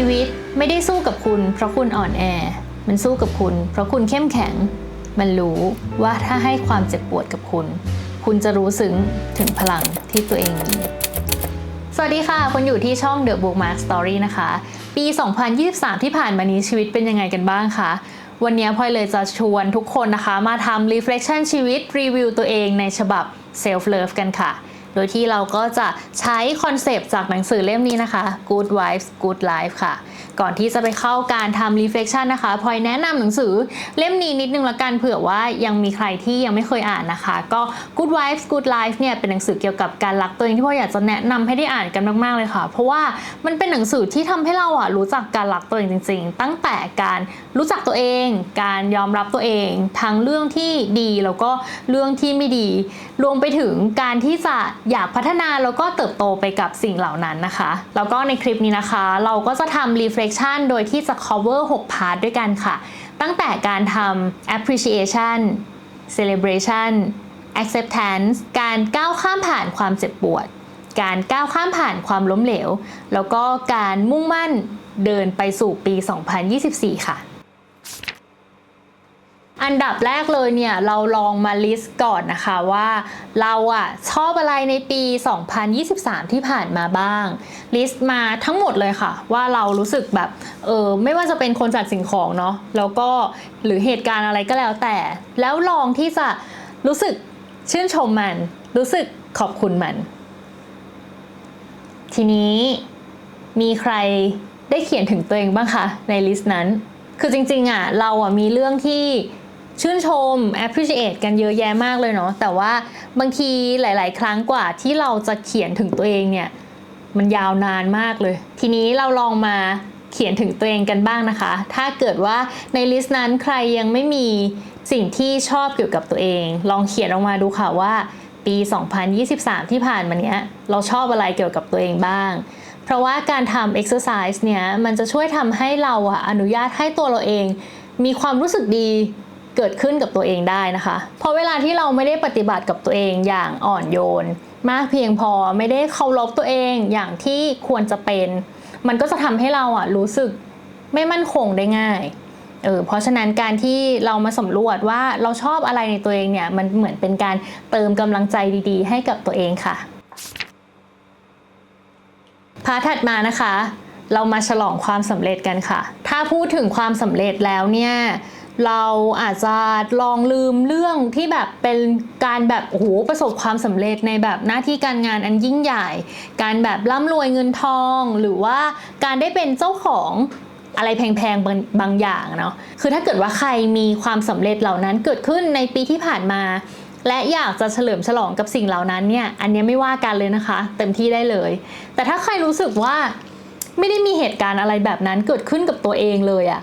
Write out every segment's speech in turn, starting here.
ชีวิตไม่ได้สู้กับคุณเพราะคุณอ่อนแอ มันสู้กับคุณ เพราะคุณเข้มแข็ง มันรู้ว่าถ้าให้ความเจ็บปวดกับคุณ คุณจะรู้ซึ้งถึงพลังที่ตัวเองมีสวัสดีค่ะคุณอยู่ที่ช่อง The Bookmark Story นะคะ ปี 2023 ที่ผ่านมานี้ชีวิตเป็นยังไงกันบ้างคะ วันนี้พลอยเลยจะชวนทุกคนนะคะ มาทำ reflection ชีวิตรีวิวตัวเองในฉบับ self love กันค่ะ โดยที่เราก็จะใช้คอนเซปต์จากหนังสือเล่มนี้นะคะ Good Wives Good Life ค่ะ ก่อนที่จะไปเข้าการทำ reflection นะคะพลอยแนะนำหนังสือเล่มนี้นิดนึงละกันเผื่อว่ายังมีใครที่ยังไม่เคยอ่านนะคะ ก็ Good Wives Good Life เนี่ยเป็นหนังสือเกี่ยวกับการรักตัวเองที่พลอยอยากจะแนะนำให้ได้อ่านกันมากๆเลยค่ะ เพราะว่ามันเป็นหนังสือที่ทำให้เราอะรู้จักการรักตัวเองจริง ๆ ตั้งแต่การ รู้จักตัวเอง การยอมรับตัวเอง ทั้งเรื่องที่ดีแล้วก็เรื่องที่ไม่ดี รวมไปถึงการที่จะอยากพัฒนาแล้วก็เติบโตไปกับสิ่งเหล่านั้นนะคะ แล้วก็ในคลิปนี้นะคะ เราก็จะทำ reflection โดยที่จะ cover 6พาร์ทด้วยกันค่ะ ตั้งแต่การทำ appreciation celebration acceptance การก้าวข้ามผ่านความเจ็บปวด การก้าวข้ามผ่านความล้มเหลว แล้วก็การมุ่งมั่นเดินไปสู่ปี 2024 ค่ะ อันดับแรกเลยเนี่ยเราลองมาลิสต์ก่อนนะคะว่าเราอะชอบอะไรในปี 2023 ที่ผ่านมาบ้าง ลิสต์มาทั้งหมดเลยค่ะ ว่าเรารู้สึกแบบเออไม่ว่าจะเป็นคนจัดสิ่งของเนาะแล้วก็หรือเหตุการณ์อะไรก็แล้วแต่ แล้วลองที่จะรู้สึกชื่นชมมัน รู้สึกขอบคุณมัน ทีนี้มีใครได้เขียนถึงตัวเองบ้างคะในลิสต์นั้นคือจริงๆอะเราอะมีเรื่องที่ ชื่นชม appreciate กันเยอะแยะมากเลยเนาะแต่ว่าบางทีหลาย ๆ ครั้งกว่าที่เราจะเขียนถึงตัวเองเนี่ยมันยาวนานมากเลย ทีนี้เราลองมาเขียนถึงตัวเองกันบ้างนะคะ ถ้าเกิดว่าในลิสต์นั้นใครยังไม่มีสิ่งที่ชอบเกี่ยวกับตัวเอง ลองเขียนออกมาดูค่ะว่า ปี 2023 ที่ผ่านมาเนี้ยเราชอบอะไรเกี่ยวกับตัวเองบ้าง เพราะว่าการทำ exercise เนี้ยมันจะช่วยทำให้เราอะอนุญาตให้ตัวเราเอง มีความรู้สึกดี เกิดขึ้นกับตัวเองได้นะคะ เพราะเวลาที่เราไม่ได้ปฏิบัติกับตัวเองอย่างอ่อนโยน มากเพียงพอไม่ได้เคารพตัวเองอย่างที่ควรจะเป็น มันก็จะทำให้เราอะรู้สึกไม่มั่นคงได้ง่ายเออเพราะฉะนั้นการที่เรามาสำรวจว่าเราชอบอะไรในตัวเองเนี่ยมันเหมือนเป็นการเติมกำลังใจดีๆ ให้กับตัวเองค่ะพาถัดมานะคะ เรามาฉลองความสำเร็จกันค่ะ ถ้าพูดถึงความสำเร็จแล้วเนี่ย เราอาจจะลองลืมเรื่องที่แบบเป็นการแบบโอ้โหประสบความสำเร็จในแบบหน้าที่การงานอันยิ่งใหญ่ การแบบร่ำรวยเงินทอง หรือว่าการได้เป็นเจ้าของอะไรแพงๆบางอย่างเนาะคือถ้าเกิดว่าใครมีความสำเร็จเหล่านั้นเกิดขึ้นในปีที่ผ่านมา และอยากจะเฉลิมฉลองกับสิ่งเหล่านั้นเนี่ยอันนี้ไม่ว่ากันเลยนะคะ เต็มที่ได้เลย แต่ถ้าใครรู้สึกว่าไม่ได้มีเหตุการณ์อะไรแบบนั้นเกิดขึ้นกับตัวเองเลยอะ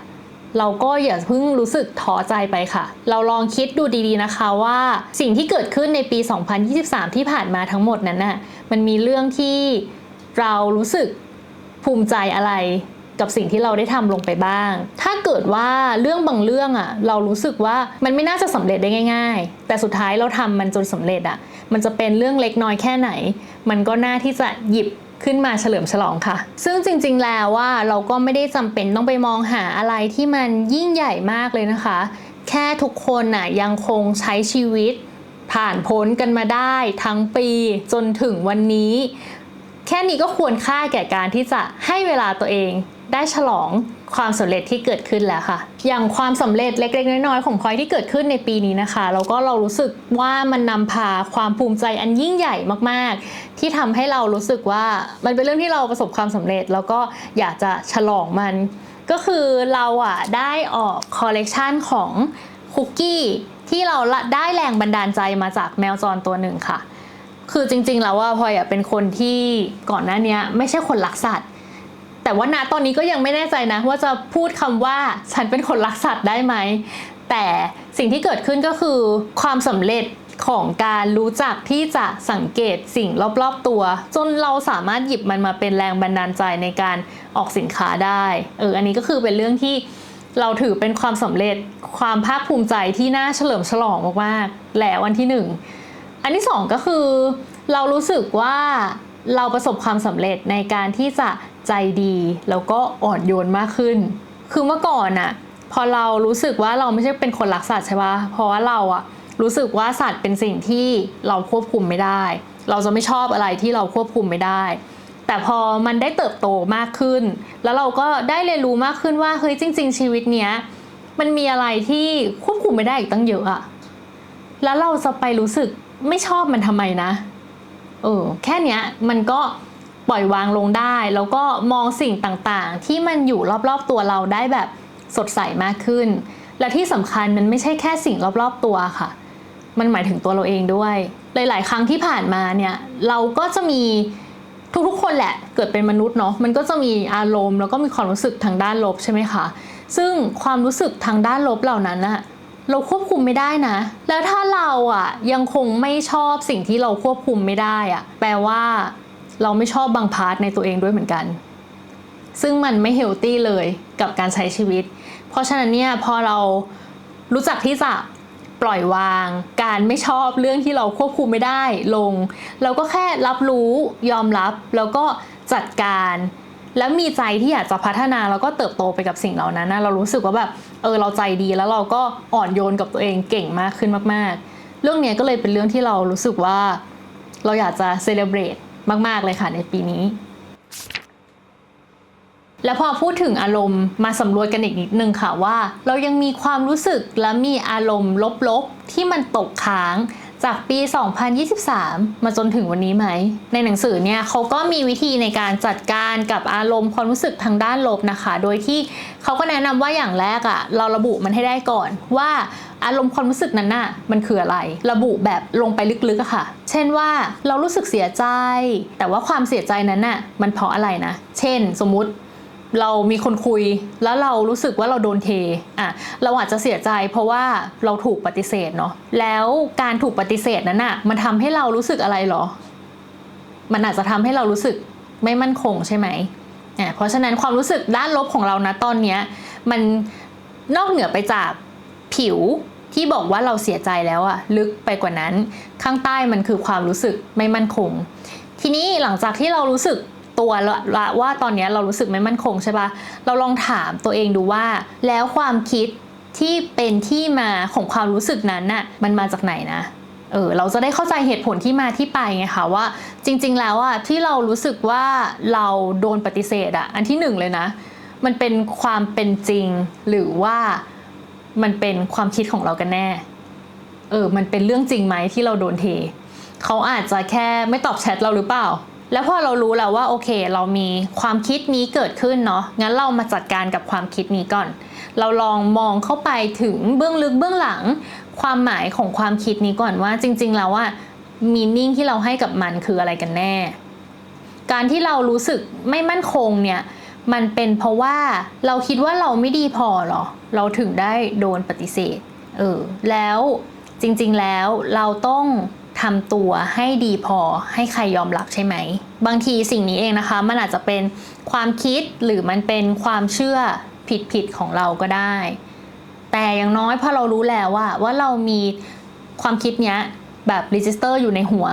เราก็อย่าเพิ่งรู้สึกท้อใจไปค่ะ เราลองคิดดูดีๆนะคะว่าสิ่งที่เกิดขึ้นในปี 2023 ที่ผ่านมาทั้งหมดนั้นน่ะมันมีเรื่องที่เรารู้สึกภูมิใจอะไรกับสิ่งที่เราได้ทำลงไปบ้าง ถ้าเกิดว่าเรื่องบางเรื่องอะเรารู้สึกว่ามันไม่น่าจะสำเร็จได้ง่าย ๆ แต่สุดท้ายเราทำมันจนสำเร็จอะ มันจะเป็นเรื่องเล็กน้อยแค่ไหน มันก็น่าที่จะหยิบ ขึ้นมาเฉลิมฉลองค่ะ ซึ่งจริง ๆ แล้วว่าเราก็ไม่ได้จำเป็นต้องไปมองหาอะไรที่มันยิ่งใหญ่มากเลยนะคะ แค่ทุกคนน่ะยังคงใช้ชีวิต ผ่านพ้นกันมาได้ทั้งปีจนถึงวันนี้ แค่นี้ก็ควรค่าแก่การที่จะให้เวลาตัวเองได้ฉลอง ความสำเร็จที่เกิดขึ้นแล้วค่ะ อย่างความสำเร็จเล็ก ๆ น้อยๆของพลอยที่เกิดขึ้นในปีนี้นะคะ แล้วก็เรารู้สึกว่ามันนำพาความภูมิใจอันยิ่งใหญ่มากๆ ที่ทำให้เรารู้สึกว่ามันเป็นเรื่องที่เราประสบความสำเร็จ แล้วก็อยากจะฉลองมัน ก็คือเราอะได้ออกคอลเลกชันของคุกกี้ที่เราได้แรงบันดาลใจมาจากแมวจรตัวหนึ่งค่ะ คือจริงๆแล้วว่าพลอยอะเป็นคนที่ก่อนหน้านี้ไม่ใช่คนรักสัตว์ แต่ว่าณตอนนี้ก็ยังไม่แน่ใจนะ ว่าจะพูดคำว่าฉันเป็นคนรักสัตว์ได้ไหม แต่สิ่งที่เกิดขึ้นก็คือความสำเร็จของการรู้จักที่จะสังเกตสิ่งรอบๆตัว จนเราสามารถหยิบมันมาเป็นแรงบันดาลใจในการออกสินค้าได้เอออันนี้ก็คือเป็นเรื่องที่เราถือเป็นความสำเร็จความภาคภูมิใจที่น่าเฉลิมฉลองมากๆแหละวันที่หนึ่งอันที่สองก็คือ เรารู้สึกว่าเราประสบความสำเร็จในการที่จะ ใจดี แล้วก็อ่อนโยนมากขึ้น คือเมื่อก่อนอะพอเรารู้สึกว่าเราไม่ใช่เป็นคนรักสัตว์ใช่ปะเพราะว่าเราอะรู้สึกว่าสัตว์เป็นสิ่งที่เราควบคุมไม่ได้ เราจะไม่ชอบอะไรที่เราควบคุมไม่ได้ แต่พอมันได้เติบโตมากขึ้น แล้วเราก็ได้เรียนรู้มากขึ้นว่าเฮ้ยจริง ๆ ชีวิตเนี้ยมันมีอะไรที่ควบคุมไม่ได้อีกตั้งเยอะอะแล้วเราจะไปรู้สึกไม่ชอบมันทำไมนะ เออแค่เนี้ยมันก็ ปล่อยวางลงได้ แล้วก็มองสิ่งต่างๆ ที่มันอยู่รอบๆตัวเราได้แบบสดใสมากขึ้น และที่สำคัญมันไม่ใช่แค่สิ่งรอบๆตัวค่ะ มันหมายถึงตัวเราเองด้วย หลาย ๆ ครั้งที่ผ่านมาเนี่ยเราก็จะมีทุกๆ คนแหละเกิดเป็นมนุษย์เนาะมันก็จะมีอารมณ์แล้วก็มีความรู้สึกทางด้านลบใช่ไหมคะซึ่งความรู้สึกทางด้านลบเหล่านั้นอะเราควบคุมไม่ได้นะ แล้วถ้าเราอะยังคงไม่ชอบสิ่งที่เราควบคุมไม่ได้อะแปลว่า เราไม่ชอบบางพาร์ทในตัวเองด้วยเหมือนกัน ซึ่งมันไม่เฮลตี้เลยกับการใช้ชีวิต เพราะฉะนั้นเนี่ยพอเรารู้จักที่จะปล่อยวาง การไม่ชอบเรื่องที่เราควบคุมไม่ได้ลง เราก็แค่รับรู้ยอมรับ แล้วก็จัดการ แล้วมีใจที่อยากจะพัฒนาแล้วก็เติบโตไปกับสิ่งเหล่านั้นนะเรารู้สึกว่าแบบเออเราใจดีแล้วเราก็อ่อนโยนกับตัวเองเก่งมากขึ้นมาก ๆ เรื่องนี้ก็เลยเป็นเรื่องที่เรารู้สึกว่า เราอยากจะเซเลบรต มาก ๆ เลยค่ะในปีนี้ แล้วพอพูดถึงอารมณ์มาสำรวจกันอีกนิดนึงค่ะว่า เรายังมีความรู้สึกและมีอารมณ์ลบๆ ที่มันตกค้างจากปี 2023 มาจนถึงวันนี้ไหม ในหนังสือเนี่ยเขาก็มีวิธีในการจัดการกับอารมณ์ความรู้สึกทางด้านลบนะคะ โดยที่เขาก็แนะนำว่าอย่างแรกอะ่ะ เราระบุมันให้ได้ก่อนว่า อารมณ์ความรู้สึกนั้นน่ะมันคืออะไร ระบุแบบลงไปลึกๆอะค่ะ เช่นว่าเรารู้สึกเสียใจ แต่ว่าความเสียใจนั้นน่ะมันเพราะอะไรนะ เช่น สมมุติเรามีคนคุยแล้วเรารู้สึกว่าเราโดนเทอะเราอาจจะเสียใจเพราะว่าเราถูกปฏิเสธเนาะแล้วการถูกปฏิเสธนั้นอะมันทำให้เรารู้สึกอะไรหรอ มันอาจจะทำให้เรารู้สึกไม่มั่นคงใช่ไหมอะเพราะฉะนั้นความรู้สึกด้านลบของเรานะตอนเนี้ยมันนอกเหนือไปจากผิว ที่บอกว่าเราเสียใจแล้วอะลึกไปกว่านั้น ข้างใต้มันคือความรู้สึกไม่มั่นคง ทีนี้หลังจากที่เรารู้สึกตัวละละว่าตอนนี้เรารู้สึกไม่มั่นคงใช่ปะเราลองถามตัวเองดูว่า แล้วความคิดที่เป็นที่มาของความรู้สึกนั้นน่ะมันมาจากไหนนะเออเราจะได้เข้าใจเหตุผลที่มาที่ไปไงคะว่าจริง ๆ แล้วอะที่เรารู้สึกว่าเราโดนปฏิเสธอะอันที่หนึ่งเลยนะ มันเป็นความเป็นจริงหรือว่า มันเป็นความคิดของเรากันแน่ เออ มันเป็นเรื่องจริงไหมที่เราโดนเท เขาอาจจะแค่ไม่ตอบแชทเราหรือเปล่า แล้วพอเรารู้แล้วว่าโอเค เรามีความคิดนี้เกิดขึ้นเนาะ งั้นเรามาจัดการกับความคิดนี้ก่อน เราลองมองเข้าไปถึงเบื้องลึกเบื้องหลัง ความหมายของความคิดนี้ก่อนว่า จริง ๆ แล้วว่ามีนิ่งที่เราให้กับมันคืออะไรกันแน่ การที่เรารู้สึกไม่มั่นคงเนี่ย มันเป็นเพราะว่าเราคิดว่าเราไม่ดีพอเหรอ เราถึงได้โดนปฏิเสธ เออ แล้วจริงๆแล้วเราต้องทำตัวให้ดีพอให้ใครยอมรับใช่ไหม บางทีสิ่งนี้เองนะคะ มันอาจจะเป็นความคิดหรือมันเป็นความเชื่อผิดๆของเราก็ได้ แต่อย่างน้อยพอเรารู้แล้วว่าว่าเรามีความคิดเนี้ยแบบรีจิสเตอร์อยู่ในหัว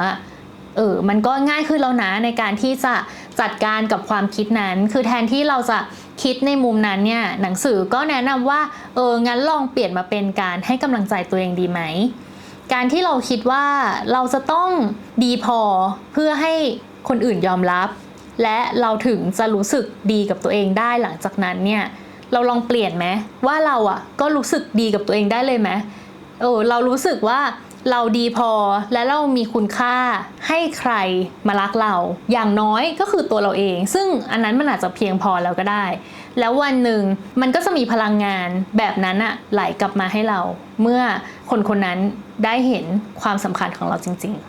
เออ มันก็ง่ายขึ้นแล้วนะในการที่จะ จัดการกับความคิดนั้น คือแทนที่เราจะคิดในมุมนั้นเนี่ยหนังสือก็แนะนำว่าเอองั้นลองเปลี่ยนมาเป็นการให้กำลังใจตัวเองดีไหม การที่เราคิดว่าเราจะต้องดีพอเพื่อให้คนอื่นยอมรับ และเราถึงจะรู้สึกดีกับตัวเองได้หลังจากนั้นเนี่ยเราลองเปลี่ยนไหมว่าเราอะก็รู้สึกดีกับตัวเองได้เลยไหมเออเรารู้สึกว่า เราดีพอและเรามีคุณค่าให้ใครมารักเรา อย่างน้อยก็คือตัวเราเอง ซึ่งอันนั้นมันอาจจะเพียงพอแล้วก็ได้ แล้ววันหนึ่งมันก็จะมีพลังงานแบบนั้นอะไหลกลับมาให้เรา เมื่อคนคนนั้นได้เห็นความสำคัญของเราจริง ๆ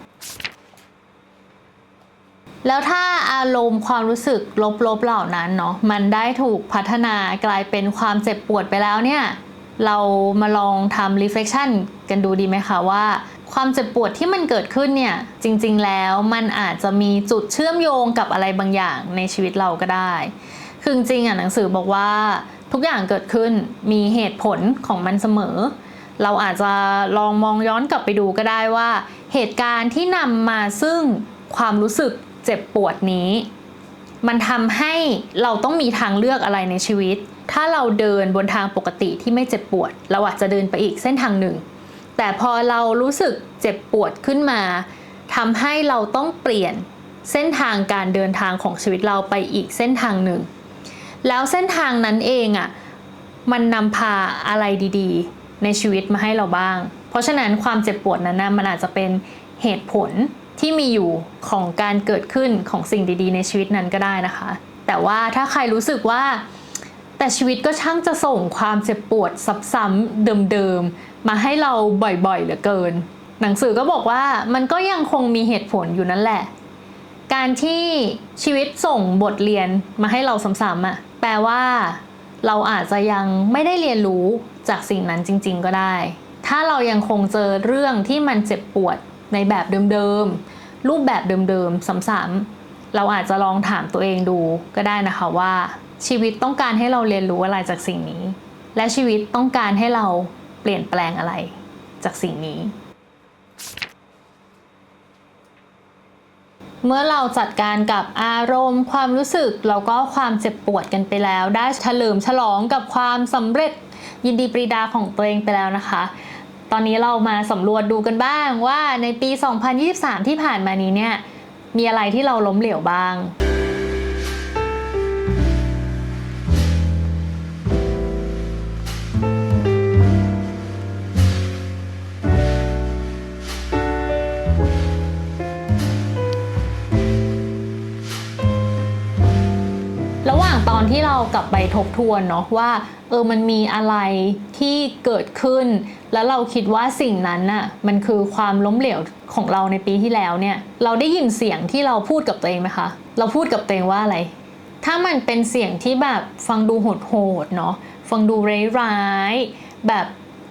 แล้วถ้าอารมณ์ความรู้สึกลบๆเหล่านั้นเนาะมันได้ถูกพัฒนากลายเป็นความเจ็บปวดไปแล้วเนี่ย เรามาลองทำ reflection กันดูดีไหมคะว่าความเจ็บปวดที่มันเกิดขึ้นเนี่ยจริงๆแล้วมันอาจจะมีจุดเชื่อมโยงกับอะไรบางอย่างในชีวิตเราก็ได้ คือจริงอะหนังสือบอกว่าทุกอย่างเกิดขึ้นมีเหตุผลของมันเสมอ เราอาจจะลองมองย้อนกลับไปดูก็ได้ว่า เหตุการณ์ที่นำมาซึ่งความรู้สึกเจ็บปวดนี้ มันทำให้เราต้องมีทางเลือกอะไรในชีวิต ถ้าเราเดินบนทางปกติที่ไม่เจ็บปวด เราอาจจะเดินไปอีกเส้นทางหนึ่ง แต่พอเรารู้สึกเจ็บปวดขึ้นมาทำให้เราต้องเปลี่ยนเส้นทางการเดินทางของชีวิตเราไปอีกเส้นทางหนึ่ง แล้วเส้นทางนั้นเองอะ่ะมันนำพาอะไรดีๆ ในชีวิตมาให้เราบ้าง เพราะฉะนั้นความเจ็บปวดนั้นนะมันอาจจะเป็นเหตุผลที่มีอยู่ของการเกิดขึ้นของสิ่งดีๆ ในชีวิตนั้นก็ได้นะคะ แต่ว่าถ้าใครรู้สึกว่า แต่ชีวิตก็ช่างจะส่งความเจ็บปวดซ้ำๆเดิมๆ มาให้เราบ่อยๆเหลือเกิน หนังสือก็บอกว่ามันก็ยังคงมีเหตุผลอยู่นั่นแหละ การที่ชีวิตส่งบทเรียนมาให้เราซ้ำๆอะแปลว่าเราอาจจะยังไม่ได้เรียนรู้จากสิ่งนั้นจริง ๆ ก็ได้ ถ้าเรายังคงเจอเรื่องที่มันเจ็บปวดในแบบเดิมๆ รูปแบบเดิมๆ ซ้ำๆ เราอาจจะลองถามตัวเองดูก็ได้นะคะว่า ชีวิตต้องการให้เราเรียนรู้อะไรจากสิ่งนี้ และชีวิตต้องการให้เราเปลี่ยนแปลงอะไรจากสิ่งนี้ เมื่อเราจัดการกับอารมณ์ ความรู้สึกแล้วก็ความเจ็บปวดกันไปแล้ว ได้เฉลิมฉลองกับความสำเร็จยินดีปรีดาของตัวเองไปแล้วนะคะตอนนี้เรามาสำรวจดูกันบ้างว่าในปี 2023 ที่ผ่านมานี้เนี่ย มีอะไรที่เราล้มเหลวบ้าง ตอนที่เรากลับไปทบทวนเนาะว่าเออมันมีอะไรที่เกิดขึ้น แล้วเราคิดว่าสิ่งนั้นน่ะมันคือความล้มเหลวของเราในปีที่แล้วเนี่ย เราได้ยินเสียงที่เราพูดกับตัวเองไหมคะ เราพูดกับตัวเองว่าอะไร ถ้ามันเป็นเสียงที่แบบฟังดูโหดๆเนาะฟังดูร้ายๆแบบ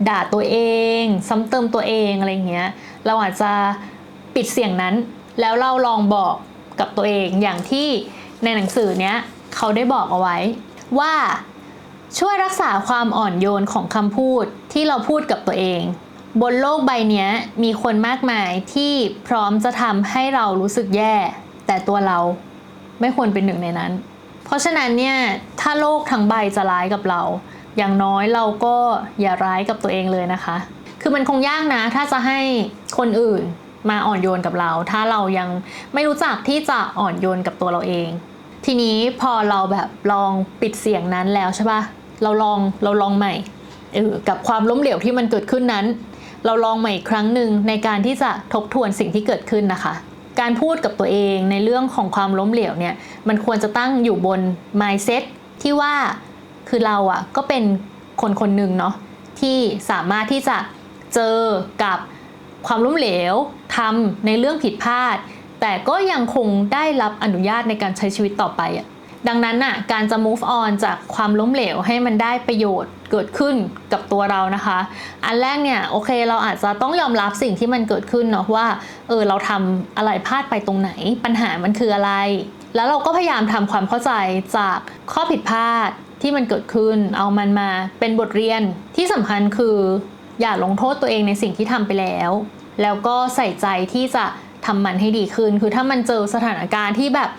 ด่าตัวเอง ซ้ำเติมตัวเองอะไรเงี้ยเราอาจจะปิดเสียงนั้น แล้วเราลองบอกกับตัวเองอย่างที่ในหนังสือเนี้ย เขาได้บอกเอาไว้ ว่าช่วยรักษาความอ่อนโยนของคำพูดที่เราพูดกับตัวเอง บนโลกใบนี้มีคนมากมายที่พร้อมจะทำให้เรารู้สึกแย่ แต่ตัวเราไม่ควรเป็นหนึ่งในนั้น เพราะฉะนั้นเนี่ยถ้าโลกทั้งใบจะร้ายกับเรา อย่างน้อยเราก็อย่าร้ายกับตัวเองเลยนะคะ คือมันคงยากนะ ถ้าจะให้คนอื่นมาอ่อนโยนกับเรา ถ้าเรายังไม่รู้จักที่จะอ่อนโยนกับตัวเราเอง ทีนี้พอเราแบบลองปิดเสียงนั้นแล้วใช่ปะเราลองเราลองใหม่เออกับความล้มเหลวที่มันเกิดขึ้นนั้น เราลองใหม่อีกครั้งหนึ่งในการที่จะทบทวนสิ่งที่เกิดขึ้นนะคะ การพูดกับตัวเองในเรื่องของความล้มเหลวเนี่ยมันควรจะตั้งอยู่บน mindset ที่ว่าคือเราอะ่ะก็เป็นคนคนหนึ่งเนาะที่สามารถที่จะเจอกับความล้มเหลวทำในเรื่องผิดพลาด แต่ก็ยังคงได้รับอนุญาตในการใช้ชีวิตต่อไปอะดังนั้นน่ะการจะ move on จากความล้มเหลวให้มันได้ประโยชน์เกิดขึ้นกับตัวเรานะคะ อันแรกเนี่ยโอเคเราอาจจะต้องยอมรับสิ่งที่มันเกิดขึ้นเนาะว่าเออเราทำอะไรพลาดไปตรงไหน ปัญหามันคืออะไร แล้วเราก็พยายามทำความเข้าใจจากข้อผิดพลาดที่มันเกิดขึ้น เอามันมาเป็นบทเรียนที่สำคัญคือ อย่าลงโทษตัวเองในสิ่งที่ทำไปแล้ว แล้วก็ใส่ใจที่จะ ทำมันให้ดีขึ้น คือถ้ามันเจอสถานการณ์ที่แบบ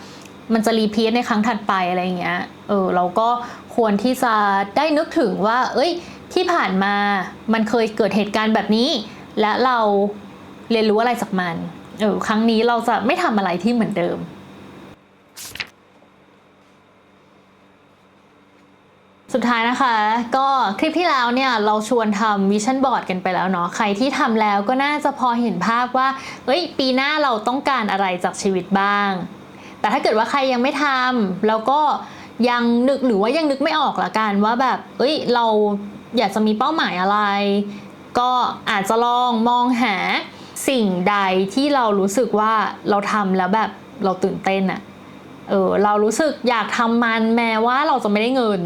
มันจะรีพีทในครั้งถัดไปอะไรเงี้ย เออเราก็ควรที่จะได้นึกถึงว่า เอ้ย ที่ผ่านมามันเคยเกิดเหตุการณ์แบบนี้ และเราเรียนรู้อะไรจากมัน เออครั้งนี้เราจะไม่ทำอะไรที่เหมือนเดิม สุดท้ายนะคะก็คลิปที่แล้วเนี่ยเราชวนทำวิชั่นบอร์ดกันไปแล้วเนาะใครที่ทำแล้วก็น่าจะพอเห็นภาพว่าเอ้ยปีหน้าเราต้องการอะไรจากชีวิตบ้าง แต่ถ้าเกิดว่าใครยังไม่ทำแล้วก็ยังนึกหรือว่ายังนึกไม่ออกละกันว่าแบบ เอ้ยเราอยากจะมีเป้าหมายอะไร ก็อาจจะลองมองหาสิ่งใดที่เรารู้สึกว่าเราทำแล้วแบบเราตื่นเต้นอะเออเรารู้สึกอยากทำมันแม้ว่าเราจะไม่ได้เงิน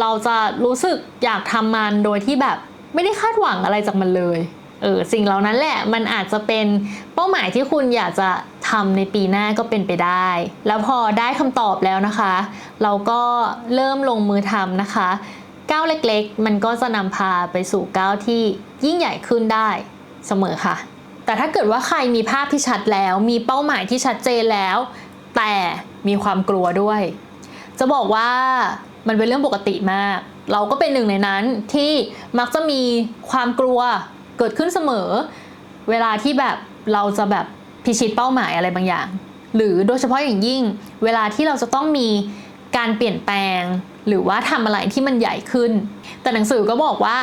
เราจะรู้สึกอยากทำมันโดยที่แบบไม่ได้คาดหวังอะไรจากมันเลยเออสิ่งเหล่านั้นแหละมันอาจจะเป็นเป้าหมายที่คุณอยากจะทำในปีหน้าก็เป็นไปได้ แล้วพอได้คำตอบแล้วนะคะ เราก็เริ่มลงมือทำนะคะก้าวเล็กๆ มันก็จะนำพาไปสู่ก้าวที่ยิ่งใหญ่ขึ้นได้เสมอค่ะ แต่ถ้าเกิดว่าใครมีภาพที่ชัดแล้ว มีเป้าหมายที่ชัดเจนแล้ว แต่มีความกลัวด้วย จะบอกว่า มันเป็นเรื่องปกติมาก เราก็เป็นหนึ่งในนั้นที่มักจะมีความกลัวเกิดขึ้นเสมอ เวลาที่แบบเราจะแบบพิชิตเป้าหมายอะไรบางอย่าง หรือโดยเฉพาะอย่างยิ่ง เวลาที่เราจะต้องมีการเปลี่ยนแปลง หรือว่าทำอะไรที่มันใหญ่ขึ้น แต่หนังสือก็บอกว่า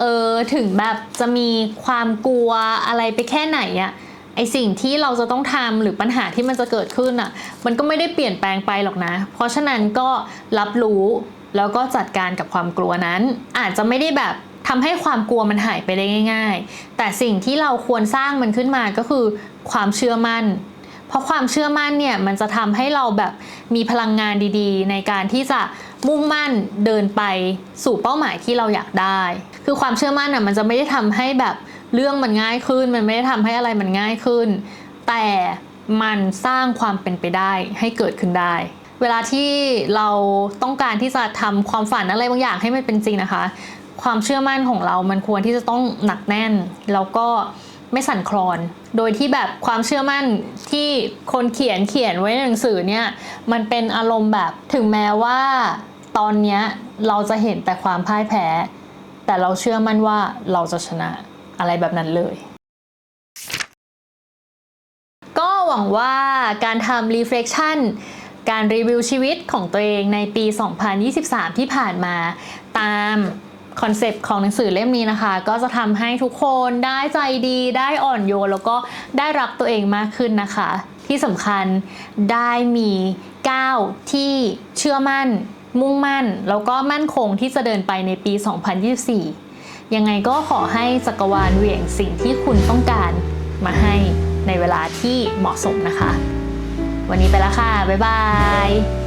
เออถึงแบบจะมีความกลัวอะไรไปแค่ไหนอะไอสิ่งที่เราจะต้องทำหรือปัญหาที่มันจะเกิดขึ้นอะ มันก็ไม่ได้เปลี่ยนแปลงไปหรอกนะ เพราะฉะนั้นก็รับรู้แล้วก็จัดการกับความกลัวนั้น อาจจะไม่ได้แบบทำให้ความกลัวมันหายไปได้ง่าย ๆ แต่สิ่งที่เราควรสร้างมันขึ้นมาก็คือความเชื่อมั่น เพราะความเชื่อมั่นเนี่ยมันจะทำให้เราแบบมีพลังงานดี ๆ ในการที่จะมุ่งมั่นเดินไปสู่เป้าหมายที่เราอยากได้ คือความเชื่อมั่นอะมันจะไม่ได้ทำให้แบบเรื่องมันง่ายขึ้น มันไม่ได้ทำให้อะไรมันง่ายขึ้น แต่ มันสร้างความเป็นไปได้ให้เกิดขึ้นได้ เวลาที่เราต้องการที่จะทำความฝันอะไรบางอย่างให้มันเป็นจริงนะคะ ความเชื่อมั่นของเรามันควรที่จะต้องหนักแน่น แล้วก็ไม่สั่นคลอน โดยที่แบบความเชื่อมั่นที่คนเขียนเขียนไว้ในหนังสือเนี่ย มันเป็นอารมณ์แบบถึงแม้ว่าตอนเนี้ยเราจะเห็นแต่ความพ่ายแพ้ แต่เราเชื่อมั่นว่าเราจะชนะอะไรแบบนั้นเลย หวังว่าการทำ reflection การรีวิวชีวิตของตัวเองในปี 2023 ที่ผ่านมาตามคอนเซปต์ของหนังสือเล่มนี้นะคะ ก็จะทำให้ทุกคนได้ใจดีได้อ่อนโยน แล้วก็ได้รักตัวเองมากขึ้นนะคะ ที่สำคัญได้มีก้าวที่เชื่อมั่น มุ่งมั่น แล้วก็มั่นคงที่จะเดินไปในปี 2024 ยังไงก็ขอให้จักรวาลเหวี่ยงสิ่งที่คุณต้องการมาให้ ในเวลาที่เหมาะสมนะคะ วันนี้ไปแล้วค่ะ บ๊ายบาย